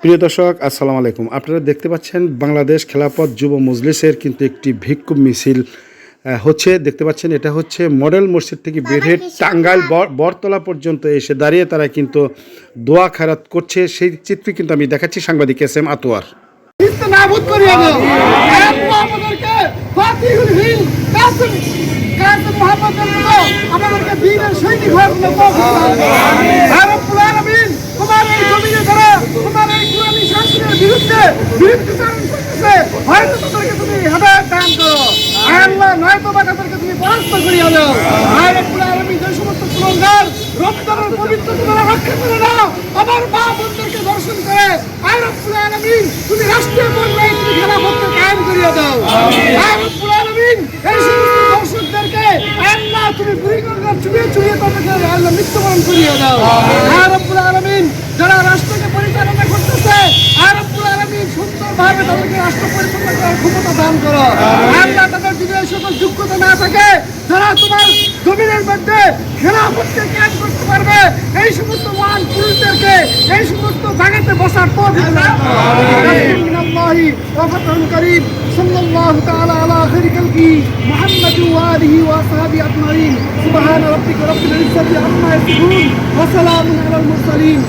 প্রিয় দর্শক আসসালামু আলাইকুম। আপনারা দেখতে পাচ্ছেন বাংলাদেশ খেলাপথ যুব মজলিসের কিন্তু একটি ভিক্ষুভ মিছিল হচ্ছে দেখতে পাচ্ছেন এটা হচ্ছে মডেল মসজিদ থেকে বের হয়ে টাঙ্গাইল বর- বরতলা পর্যন্ত এসে দাঁড়িয়ে তারা কিন্তু দোয়া খারাত করছে। সেই চিত্র কিন্তু আমি দেখাচ্ছি সাংবাদিক এস এম আতোয়ার। আমাদেরকে তুমি হেদায়েত দান করো আল্লাহ তাদেরকে দর্শন করে হে রব্বুল আলামিন তুমি রাষ্ট্রীয় পর্যায়ে তুমি খেলাফতকে কায়েম করিয়া দাও হে রব্বুল আলামিন এই সমস্ত দর্শকদেরকে আল্লাহ তুমি বুড়িগঙ্গার চুড়িয়ে চুড়িয়ে তাদেরকে আল্লাহ মৃত্যুবরণ করিয়ে দাও হে রব্বুল আলামিন যারা রাষ্ট্রকে পরিচালনা করতেছে হে রব্বুল আলামিন সুন্দরভাবে তাদেরকে রাষ্ট্র পরিচালনা করার ক্ষমতা দান করো। আল্লাহ তাদের যদি এই সকল যোগ্যতা না থাকে তারা তোমার জমিনের মধ্যে খেলাফতকে কাজ করতে পারবে। এই সমস্ত মহান পুরুষদেরকে এই সমস্ত জায়গাতে বসার পথ করিম সাল্লাল্লাহু তাআলা আলা খাইরি খালকি মুহাম্মদ ওয়া আলিহি ওয়া সাহবিহি আজমাইন। সুবহান রাব্বিকা রাব্বিল ইজ্জাতি আম্মা ইয়াসিফুন ওয়া সালামুন আলাল মুরসালিন।